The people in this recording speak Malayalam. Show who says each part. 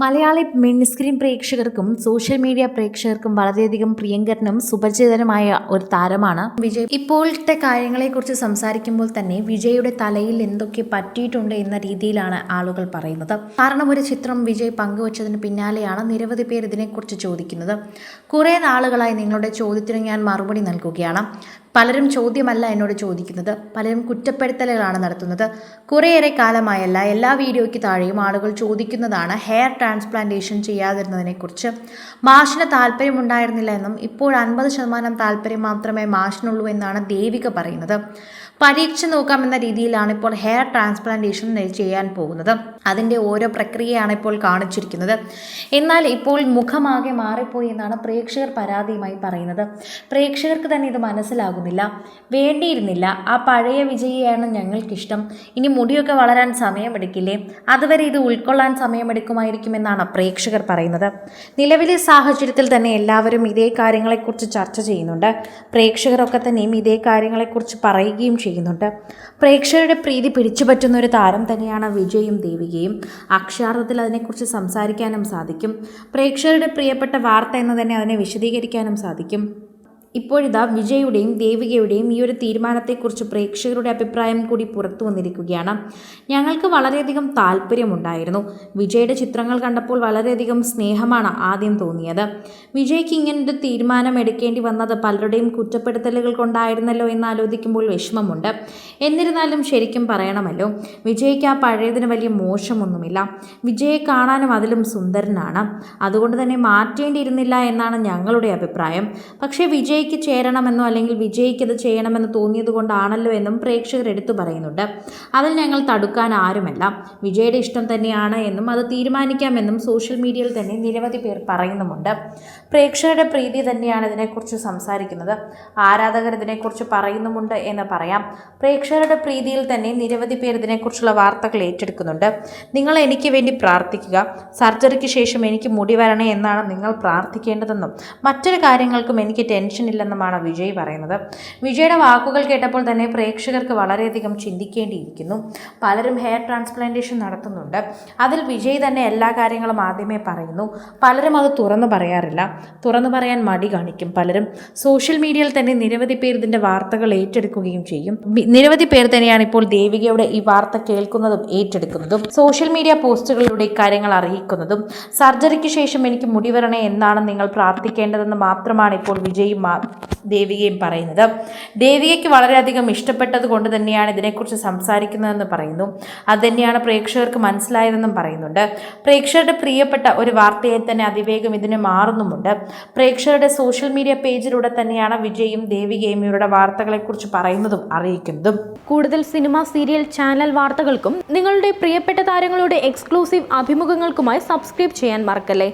Speaker 1: മലയാളി മിനിസ്ക്രീൻ പ്രേക്ഷകർക്കും സോഷ്യൽ മീഡിയ പ്രേക്ഷകർക്കും വളരെയധികം പ്രിയങ്കരനും സുപരിചിതനുമായ ഒരു താരമാണ് വിജയ്. ഇപ്പോഴത്തെ കാര്യങ്ങളെക്കുറിച്ച് സംസാരിക്കുമ്പോൾ തന്നെ വിജയുടെ തലയിൽ എന്തൊക്കെ പറ്റിയിട്ടുണ്ട് എന്ന രീതിയിലാണ് ആളുകൾ പറയുന്നത്. കാരണം ഒരു ചിത്രം വിജയ് പങ്കുവച്ചതിന് പിന്നാലെയാണ് നിരവധി പേർ ഇതിനെക്കുറിച്ച് ചോദിക്കുന്നത്. കുറേ നാളുകളായി നിങ്ങളുടെ ചോദ്യത്തിന് ഞാൻ മറുപടി നൽകുകയാണ്. പലരും ചോദ്യമല്ല എന്നോട് ചോദിക്കുന്നത്. പലരും കുറ്റപ്പെടുത്തലുകളാണ് നടത്തുന്നത്. കുറേയേറെ കാലമായല്ല എല്ലാ വീഡിയോയ്ക്ക് താഴെയും ആളുകൾ ചോദിക്കുന്നതാണ് ഹെയർ ട്രാൻസ്പ്ലാന്റേഷൻ ചെയ്യാതിരുന്നതിനെക്കുറിച്ച്. മാഷിന് താല്പര്യമുണ്ടായിരുന്നില്ല എന്നും ഇപ്പോൾ അൻപത് ശതമാനം താല്പര്യം മാത്രമേ മാഷിനുള്ളൂ എന്നാണ് ദേവിക പറയുന്നത്. പരീക്ഷ നോക്കാമെന്ന രീതിയിലാണ് ഇപ്പോൾ ഹെയർ ട്രാൻസ്പ്ലാന്റേഷൻ ചെയ്യാൻ പോകുന്നത്. അതിന്റെ ഓരോ പ്രക്രിയയാണ് ഇപ്പോൾ കാണിച്ചിരിക്കുന്നത്. എന്നാൽ ഇപ്പോൾ മുഖമാകെ മാറിപ്പോയി എന്നാണ് പ്രേക്ഷകർ പരാതിയുമായി പറയുന്നത്. പ്രേക്ഷകർക്ക് തന്നെ ഇത് മനസ്സിലാകുന്നില്ല. വേണ്ടിയിരുന്നില്ല. ആ പഴയ വിജയിയാണ് ഞങ്ങൾക്കിഷ്ടം. ഇനി മുടിയൊക്കെ വളരാൻ സമയമെടുക്കില്ലേ? അതുവരെ ഇത് ഉൾക്കൊള്ളാൻ സമയമെടുക്കുമായിരിക്കുമെന്നാണ് പ്രേക്ഷകർ പറയുന്നത്. നിലവിലെ സാഹചര്യത്തിൽ തന്നെ എല്ലാവരും ഇതേ കാര്യങ്ങളെക്കുറിച്ച് ചർച്ച ചെയ്യുന്നുണ്ട്. പ്രേക്ഷകരൊക്കെ തന്നെയും ഇതേ കാര്യങ്ങളെക്കുറിച്ച് പറയുകയും ചെയ്യുന്നുണ്ട്. പ്രേക്ഷകരുടെ പ്രീതി പിടിച്ചുപറ്റുന്ന ഒരു താരം തന്നെയാണ് വിജയും ദേവികയും. അക്ഷരാർത്ഥത്തിൽ അതിനെക്കുറിച്ച് സംസാരിക്കാനും സാധിക്കും. പ്രേക്ഷകരുടെ പ്രിയപ്പെട്ട വാർത്ത എന്ന് തന്നെ അതിനെ വിശദീകരിക്കാനും സാധിക്കും. ഇപ്പോഴിതാ വിജയുടെയും ദേവികയുടെയും ഈ ഒരു തീരുമാനത്തെക്കുറിച്ച് പ്രേക്ഷകരുടെ അഭിപ്രായം കൂടി പുറത്തു വന്നിരിക്കുകയാണ്. ഞങ്ങൾക്ക് വളരെയധികം താല്പര്യമുണ്ടായിരുന്നു. വിജയുടെ ചിത്രങ്ങൾ കണ്ടപ്പോൾ വളരെയധികം സ്നേഹമാണ് ആദ്യം തോന്നിയത്. വിജയ്ക്ക് ഇങ്ങനൊരു തീരുമാനം എടുക്കേണ്ടി വന്നത് പലരുടെയും കുറ്റപ്പെടുത്തലുകൾ കൊണ്ടായിരുന്നല്ലോ എന്ന് ആലോചിക്കുമ്പോൾ വിഷമമുണ്ട്. എന്നിരുന്നാലും ശരിക്കും പറയണമല്ലോ വിജയ്ക്ക് ആ പഴയതിന് വലിയ മോശമൊന്നുമില്ല. വിജയെ കാണാനും അതിലും സുന്ദരനാണ്. അതുകൊണ്ട് തന്നെ മാറ്റേണ്ടിയിരുന്നില്ല എന്നാണ് ഞങ്ങളുടെ അഭിപ്രായം. പക്ഷേ വിജയ് വിജയ്ക്ക് ചേരണമെന്നോ അല്ലെങ്കിൽ വിജയ്ക്ക് ഇത് ചെയ്യണമെന്ന് തോന്നിയത് കൊണ്ടാണല്ലോ എന്നും പ്രേക്ഷകർ എടുത്തു പറയുന്നുണ്ട്. അതിൽ ഞങ്ങൾ തടുക്കാൻ ആരുമല്ല. വിജയുടെ ഇഷ്ടം തന്നെയാണ് എന്നും അത് തീരുമാനിക്കാമെന്നും സോഷ്യൽ മീഡിയയിൽ തന്നെ നിരവധി പേർ പറയുന്നുമുണ്ട്. പ്രേക്ഷകരുടെ പ്രീതി തന്നെയാണ് ഇതിനെക്കുറിച്ച് സംസാരിക്കുന്നത്. ആരാധകർ ഇതിനെക്കുറിച്ച് പറയുന്നുമുണ്ട് എന്ന് പറയാം. പ്രേക്ഷകരുടെ പ്രീതിയിൽ തന്നെ നിരവധി പേർ ഇതിനെക്കുറിച്ചുള്ള വാർത്തകൾ ഏറ്റെടുക്കുന്നുണ്ട്. നിങ്ങൾ എനിക്ക് വേണ്ടി പ്രാർത്ഥിക്കുക. സർജറിക്ക് ശേഷം എനിക്ക് മുടി വരണേ എന്നാണ് നിങ്ങൾ പ്രാർത്ഥിക്കേണ്ടതെന്നും മറ്റൊരു കാര്യങ്ങൾക്കും എനിക്ക് ടെൻഷൻ ഇല്ലെന്നുമാണ് വിജയ് പറയുന്നത്. വിജയുടെ വാക്കുകൾ കേട്ടപ്പോൾ തന്നെ പ്രേക്ഷകർക്ക് വളരെയധികം ചിന്തിക്കേണ്ടിയിരിക്കുന്നു. പലരും ഹെയർ ട്രാൻസ്പ്ലാന്റേഷൻ നടത്തുന്നുണ്ട്. അതിൽ വിജയ് തന്നെ എല്ലാ കാര്യങ്ങളും ആദ്യമേ പറയുന്നു. പലരും അത് തുറന്നു പറയാറില്ല. തുറന്നു പറയാൻ മടി കാണിക്കും പലരും. സോഷ്യൽ മീഡിയയിൽ തന്നെ നിരവധി പേർ ഇതിന്റെ വാർത്തകൾ ഏറ്റെടുക്കുകയും ചെയ്യും. നിരവധി പേർ തന്നെയാണ് ഇപ്പോൾ ദേവികയുടെ ഈ വാർത്ത കേൾക്കുന്നതും ഏറ്റെടുക്കുന്നതും. സോഷ്യൽ മീഡിയ പോസ്റ്റുകളിലൂടെ ഇക്കാര്യങ്ങൾ അറിയിക്കുന്നതും. സർജറിക്ക് ശേഷം എനിക്ക് മുടിവരണേ എന്നാണ് നിങ്ങൾ പ്രാർത്ഥിക്കേണ്ടതെന്ന് മാത്രമാണ് ഇപ്പോൾ വിജയും ദേവികയും പറയുന്നത്. ദേവികയ്ക്ക് വളരെയധികം ഇഷ്ടപ്പെട്ടത് കൊണ്ട് തന്നെയാണ് ഇതിനെക്കുറിച്ച് സംസാരിക്കുന്നതെന്ന് പറയുന്നു. അത് തന്നെയാണ് പ്രേക്ഷകർക്ക് മനസ്സിലായതെന്നും പറയുന്നുണ്ട്. പ്രേക്ഷകരുടെ പ്രിയപ്പെട്ട ഒരു വാർത്തയെ തന്നെ അതിവേഗം ഇതിന് മാറുന്നുമുണ്ട്. പ്രേക്ഷകരുടെ സോഷ്യൽ മീഡിയ പേജിലൂടെ തന്നെയാണ് വിജയും ദേവികയും ഇവരുടെ വാർത്തകളെക്കുറിച്ച് പറയുന്നതും അറിയിക്കുന്നതും.
Speaker 2: കൂടുതൽ സിനിമ സീരിയൽ ചാനൽ വാർത്തകൾക്കും നിങ്ങളുടെ പ്രിയപ്പെട്ട താരങ്ങളുടെ എക്സ്ക്ലൂസീവ് അഭിമുഖങ്ങൾക്കുമായി സബ്സ്ക്രൈബ് ചെയ്യാൻ മറക്കല്ലേ?